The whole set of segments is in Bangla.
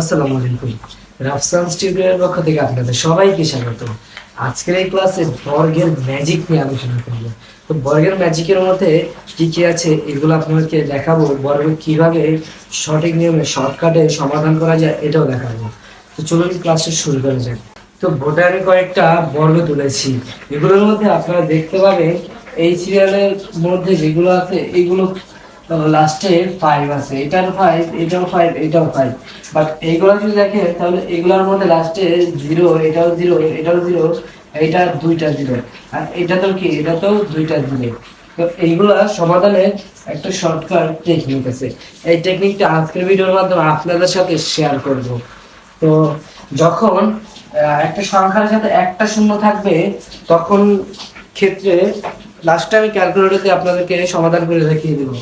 আসসালামু আলাইকুম। রাফসান স্টুডিওর পক্ষ থেকে আপনাদের সবাইকে স্বাগত। আজকের এই ক্লাসে বর্গের ম্যাজিক নিয়ে আলোচনা করব। তো বর্গের ম্যাজিকের মধ্যে কি কি আছে এগুলো আপনাদেরকে দেখাবো বর্গ কীভাবে সঠিক নিয়মে শর্টকাটে সমাধান করা যায় এটাও দেখাবো। তো চলুন ক্লাসটা শুরু করা যাক। তো বোর্ডে আমি কয়েকটা বর্গ তুলেছি। এগুলোর মধ্যে আপনারা দেখতে পাবেন এই সিরিয়ালের মধ্যে যেগুলো আছে এইগুলো লাস্টে ফাইভ আছে। এটার ফাইভ এটাও ফাইভ এটাও ফাইভ বাট এইগুলো যদি দেখেন তাহলে এগুলোর মধ্যে লাস্টে জিরো এটাও জিরো এটাও জিরো এইটা দুইটা জিরো আর এটা তো কি? এটা তো দুইটা জিরো তো এইগুলা সমাধানের একটা শর্টকাট টেকনিক আছে। এই টেকনিকটা আজকের ভিডিওর মাধ্যমে আপনাদের সাথে শেয়ার করব। তো যখন একটা সংখ্যার সাথে একটা শূন্য থাকবে, তখন ক্ষেত্রে লাস্টে আমি ক্যালকুলেটরে আপনাদেরকে সমাধান করে দেখিয়ে দেবো।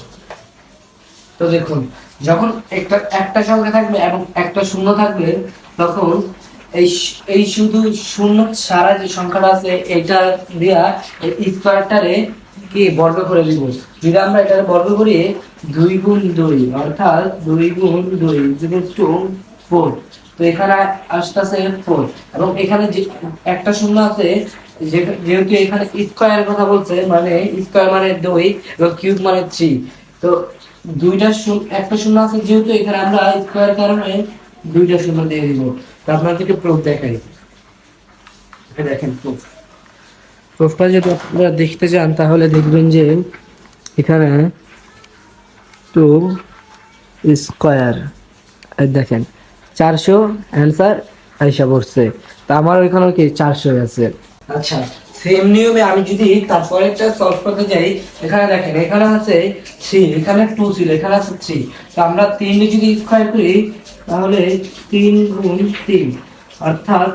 তো দেখুন, যখন একটা একটা সংখ্যা থাকবে এবং একটা শূন্য থাকবে, তখন এই এই শুধু শূন্য ছাড়া যে সংখ্যাটা আছে, এটা দিয়া স্কোয়ারটারে কি বর্গ করে দিব যদি আমরা এটা বর্গ করি, দুই গুণ দুই, অর্থাৎ দুই গুণ দুই টু ফোর তো এখানে আসতেছে ফোর এবং এখানে যে একটা শূন্য আছে যেহেতু এখানে স্কোয়ার কথা বলছে মানে স্কোয়ার মানে দুই, এবং কিউব মানে থ্রি তো দুইটা একটা শূন্য আছে যেহেতু এখানে আমরা স্কোয়ার কারণে দুইটা শূন্য দিয়ে দিব। তো আপনাদেরকে প্রুফ দেখাই। দেখেন প্রুফ প্রুফটা যদি আপনারা দেখতে চান, তাহলে দেখবেন যে এখানে টু স্কোয়ার দেখেন, চারশো অ্যান্সার আইসা পড়ছে। তা আমার ওইখানে কি চারশো আছে? আচ্ছা। সেম নিয়মে আমি যদি তারপরেরটা সলভ করতে যাই, এখানে দেখেন, এখানে আছে থ্রি এখানে টু ছিল, এখানে আছে থ্রি তো আমরা তিন যদি স্কোয়ার করি, তাহলে তিন গুণ তিন, অর্থাৎ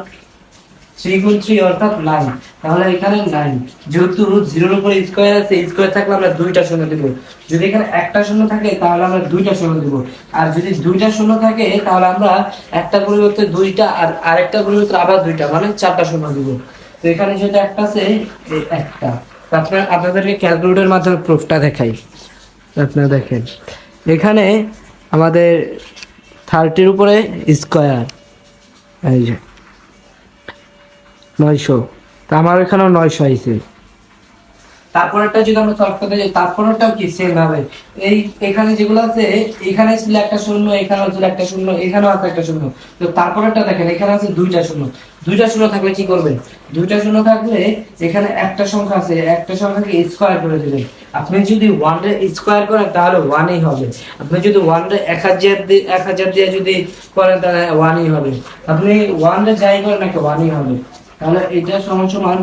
থ্রি গুণ থ্রি অর্থাৎ নাইন তাহলে এখানে নাইন যেহেতু জিরোর উপরে স্কোয়ার আছে স্কোয়ার থাকলে আমরা দুইটা শূন্য দেবো। যদি এখানে একটা শূন্য থাকে, তাহলে আমরা দুইটা শূন্য দেবো। আর যদি দুইটা শূন্য থাকে, তাহলে আমরা একটা পরিবর্তে দুইটা আর আরেকটা পরিবর্তে আবার দুইটা মানে চারটা শূন্য দেবো। তো এখানে যেটা একটা আছে একটা। আপনার, আপনাদেরকে ক্যালকুলেটরের মাধ্যমে প্রুফটা দেখাই। আপনারা দেখেন। এখানে আমাদের থার্টির উপরে স্কোয়ার এই যে। নয়শো। তা আমার এখানেও নয়শো আইছে। তারপরেরটা যদি আমরা সলভ করতে যাই, তারপরেরটাও কি সেম হবে এই, এখানে যেগুলো আছে, এখানে ছিল একটা শূন্য এখানে ছিল একটা শূন্য, এখানেও আছে একটা শূন্য। তো তারপরেরটা দেখেন, এখানে আছে দুইটা শূন্য। দুইটা শূন্য থাকলে কি করবেন? দুইটা শূন্য থাকলে এখানে একটা সংখ্যা আছে, একটা সংখ্যাকে স্কোয়ার করে দেবেন। আপনি যদি ওয়ান রে স্কোয়ার করেন, তাহলে ওয়ানই হবে। আপনি যদি ওয়ান রে এক হাজার দিয়ে এক হাজার দিয়ে যদি করেন, তাহলে ওয়ানই হবে। আপনি ওয়ান রে যাই করেন নাকি ওয়ানই হবে। তাহলে এটা সমান সমান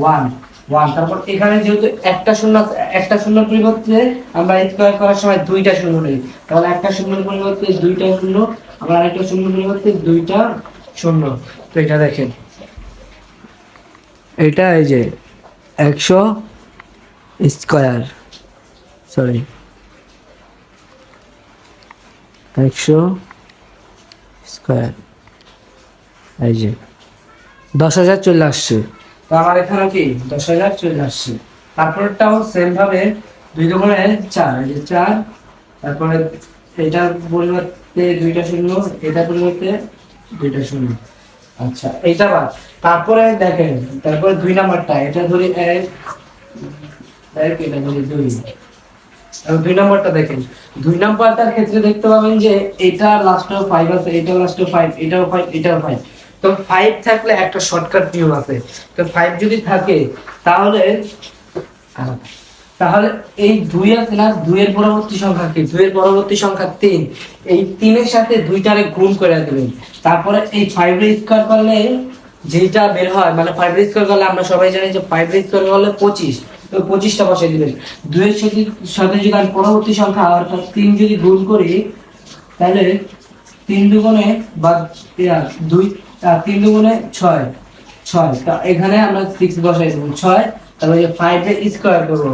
ওয়ান তারপর এখানে যেহেতু একটা শূন্য একটা পরিবর্তে আমরা স্কোয়ার করার সময় দুইটা শূন্য তাহলে একটা শূন্যর পরিবর্তে দুইটা শূন্য আমরা শূন্য পরিবর্তে দুইটা শূন্য। তো এটা দেখেন। এটা এই যে একশো স্কোয়ার সরি একশো স্কোয়ার, এই যে দশ হাজার চলে আসছে। আমার এখানে কি? দশ হাজার চলে আসছে। তারপরটাও সেম ভাবে দুই দোকানে চার, এই যে চার, তারপরে এটার পরিবর্তে দুইটা শূন্য এটার পরিবর্তে দুইটা শূন্য। আচ্ছা এইটা বাদ। তারপরে দেখেন, তারপরে দুই নাম্বারটা, এটা ধরি এক এটা ধরি দুই। দুই নম্বরটা দেখেন, দুই নম্বরটার ক্ষেত্রে দেখতে পাবেন যে এটা লাস্টেও ফাইভ আছে এটা লাস্টেও ফাইভ এটাও ফাইভ এটাও ফাইভ তো ফাইভ থাকলে একটা শর্টকাট নিয়ম আছে। তো ফাইভ যদি থাকে, তাহলে তাহলে এই দুই আছে না? দুইয়ের পরবর্তী সংখ্যা কি? দুইয়ের পরবর্তী সংখ্যা তিন। এই তিনের সাথে দুইটারে গুণ করে দেবেন। তারপরে এই ফাইভ স্কোয়ার করলে যেটা বের হয় মানে ফাইভ স্কোয়ার করলে আমরা সবাই জানি যে ফাইভ স্কোয়ার করলে পঁচিশ। তো পঁচিশটা বসে দিবেন। দুইয়ের সাথে সাথে যদি আমি পরবর্তী সংখ্যা, অর্থাৎ তিন যদি গুণ করি, তাহলে তিন দুগুণে বা দুই তিন দুগুণে ছয় ছয়। তা এখানে আমরা সিক্স বসাই দেবো, ছয়। তারপরে ফাইভ এর স্কোয়ার করব।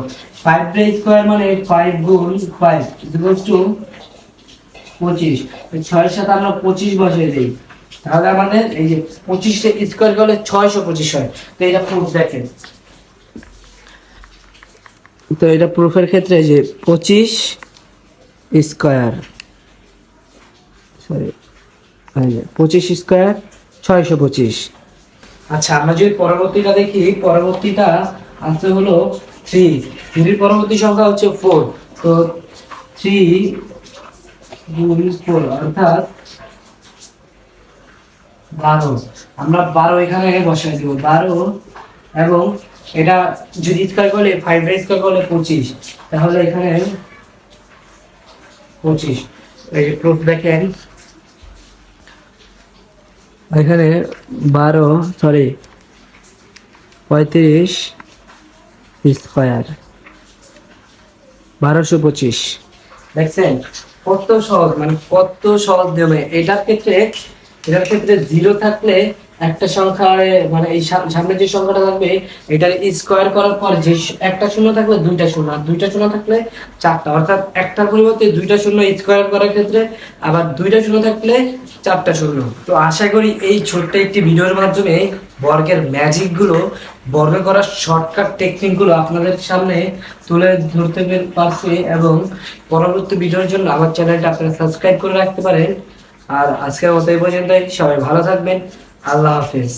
ফাইভ এর স্কোয়ার মানে ফাইভ গুণ ফাইভ ইকুয়ালস টু পঁচিশ। ছয়ের সাথে আমরা পঁচিশ বসিয়ে দিই। তাহলে আমাদের এই যে পঁচিশটা স্কোয়ার করলে ছয়শো পঁচিশ হয়। তো এটা প্রুফ দেখেন। তো এটা প্রুফের ক্ষেত্রে যে পঁচিশ স্কোয়ার সরি পঁচিশ স্কোয়ার ছয়শো পঁচিশ। আচ্ছা আমরা যদি পরবর্তীটা দেখি, পরবর্তীটা আছে হলো থ্রি থ্রির পরবর্তী সংখ্যা হচ্ছে ফোর তো থ্রি গুণ ফোর অর্থাৎ বারো। আমরা বারো এখানে বসাই দিব। বারো এবং এটা যদি স্কোয়ার করলে ফাইভ স্কোয়ার করলে পঁচিশ। তাহলে এখানে পঁচিশ। এই যে প্রুফ দেখেন। এখানে বারো সরি পঁয়ত্রিশ স্কোয়ার বারোশো পঁচিশ। দেখছেন? কত সহজ মানে কত সহজ নিয়মে। এটার ক্ষেত্রে এটার ক্ষেত্রে জিরো থাকলে একটা সংখ্যা মানে এই সাম- সামনে যে সংখ্যাটা থাকবে, এটার স্কোয়ার করার পর যে একটা শূন্য থাকবে, দুইটা শূন্য। আর দুইটা শূন্য থাকলে চারটা। অর্থাৎ একটার পরিবর্তে দুইটা শূন্য স্কোয়ার করার ক্ষেত্রে আবার দুইটা শূন্য থাকলে চারটা শূন্য। তো আশা করি এই ছোট্ট একটি ভিডিওর মাধ্যমে বর্গের ম্যাজিকগুলো বর্গ করার শর্টকাট টেকনিকগুলো আপনাদের সামনে তুলে ধরতে পেরে- পারছি এবং পরবর্তী ভিডিওর জন্য আমার চ্যানেলটা আপনারা সাবস্ক্রাইব করে রাখতে পারেন। আর আজকের মতো এই পর্যন্তই। সবাই ভালো থাকবেন। আল্লাহ হাফেজ